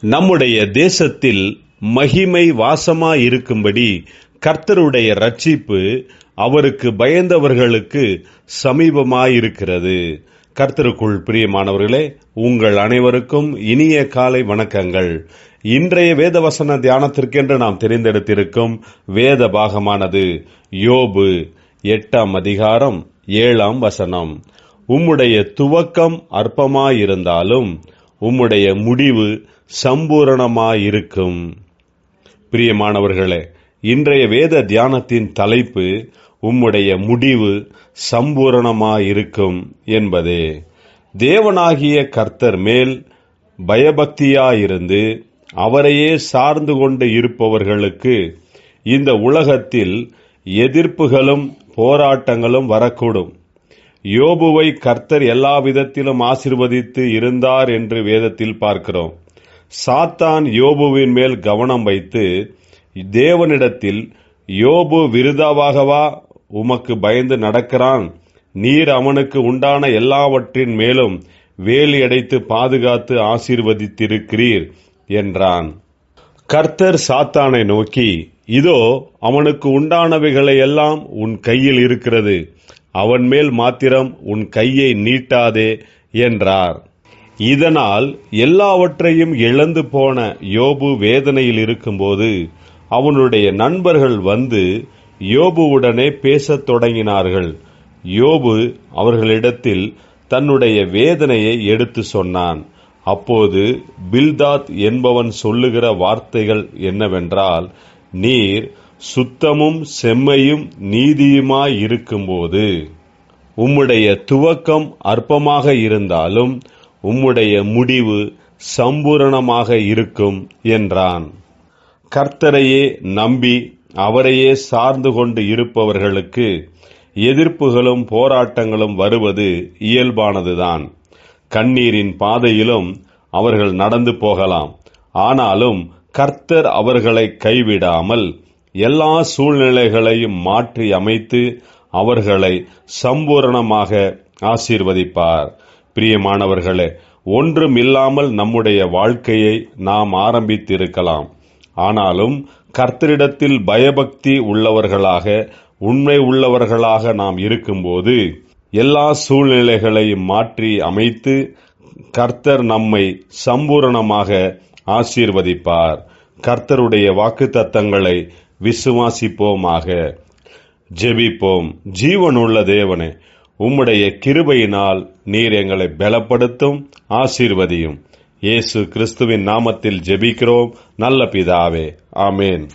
நம்முடைய தேசத்தில் மகிமை வாசமாயிருக்கும்படி கர்த்தருடைய ரட்சிப்பு அவருக்கு பயந்தவர்களுக்கு சமீபமாயிருக்கிறது. கர்த்தருக்குள் பிரியமானவர்களே உங்கள் அனைவருக்கும் இனிய காலை வணக்கங்கள். இன்றைய வேதவசன தியானத்திற்கென்று நாம் தெரிந்தெடுத்திருக்கும் வேத பாகமானது யோபு எட்டாம் அதிகாரம் ஏழாம் வசனம். உம்முடைய துவக்கம் அற்பமாயிருந்தாலும் உம்முடைய முடிவு சம்பூரணமாயிருக்கும். பிரியமானவர்களே இன்றைய வேத தியானத்தின் தலைப்பு உம்முடைய முடிவு சம்பூரணமாயிருக்கும் என்பதே. தேவனாகிய கர்த்தர் மேல் பயபக்தியாயிருந்து அவரையே சார்ந்து கொண்டு இருப்பவர்களுக்கு இந்த உலகத்தில் எதிர்ப்புகளும் போராட்டங்களும் வரக்கூடும். யோபுவை கர்த்தர் எல்லா விதத்திலும் ஆசிர்வதித்து இருந்தார் என்று வேதத்தில் பார்க்கிறோம். சாத்தான் யோபுவின் மேல் கவனம் வைத்து தேவனிடத்தில் யோபு விருதாவாகவா? உமக்கு பயந்து நடக்கிறான். நீர் அவனுக்கு உண்டான எல்லாவற்றின் மேலும் வேலி அடைத்து பாதுகாத்து ஆசீர்வதித்திருக்கிறீர் என்றான். கர்த்தர் சாத்தானை நோக்கி இதோ அவனுக்கு உண்டானவைகளை எல்லாம் உன் கையில் இருக்கிறது. அவன் மேல் மாத்திரம் உன் கையை நீட்டாதே என்றார். இதனால் எல்லாவற்றையும் இழந்து போன யோபு வேதனையில் இருக்கும்போது அவனுடைய நண்பர்கள் வந்து யோபுவுடனே பேசத் தொடங்கினார்கள். யோபு அவர்களிடத்தில் தன்னுடைய வேதனையை எடுத்து சொன்னான். அப்போது பில்தாத் என்பவன் சொல்லுகிற வார்த்தைகள் என்னவென்றால் நீர் சுத்தமும் செம்மையும் நீதியுமாய் இருக்கும்போது உம்முடைய துவக்கம் அற்பமாக இருந்தாலும் உம்முடைய முடிவு சம்பூரணமாக இருக்கும் என்றான். கர்த்தரையே நம்பி அவரையே சார்ந்து கொண்டு இருப்பவர்களுக்கு எதிர்ப்புகளும் போராட்டங்களும் வருவது இயல்பானதுதான். கண்ணீரின் பாதையிலும் அவர்கள் நடந்து போகலாம். ஆனாலும் கர்த்தர் அவர்களை கைவிடாமல் எல்லா சூழ்நிலைகளையும் மாற்றி அமைத்து அவர்களை சம்பூரணமாக ஆசீர்வதிப்பார். பிரியமானவர்களே ஒன்றும் இல்லாமல் நம்முடைய வாழ்க்கையை நாம் ஆரம்பித்திருக்கலாம். ஆனாலும் கர்த்தரிடத்தில் பயபக்தி உள்ளவர்களாக உண்மை உள்ளவர்களாக நாம் இருக்கும்போது எல்லா சூழ்நிலைகளையும் மாற்றி அமைத்து கர்த்தர் நம்மை சம்பூரணமாக ஆசீர்வதிப்பார். கர்த்தருடைய வாக்கு தத்தங்களை விசுவாசிப்போமாக. ஜெபிப்போம். ஜீவனுள்ள தேவனே உம்முடைய கிருபையினால் நீர் எங்களை பலப்படுத்தும் ஆசீர்வதியும். இயேசு கிறிஸ்துவின் நாமத்தில் ஜெபிக்கிறோம். நல்ல பிதாவே. ஆமேன்.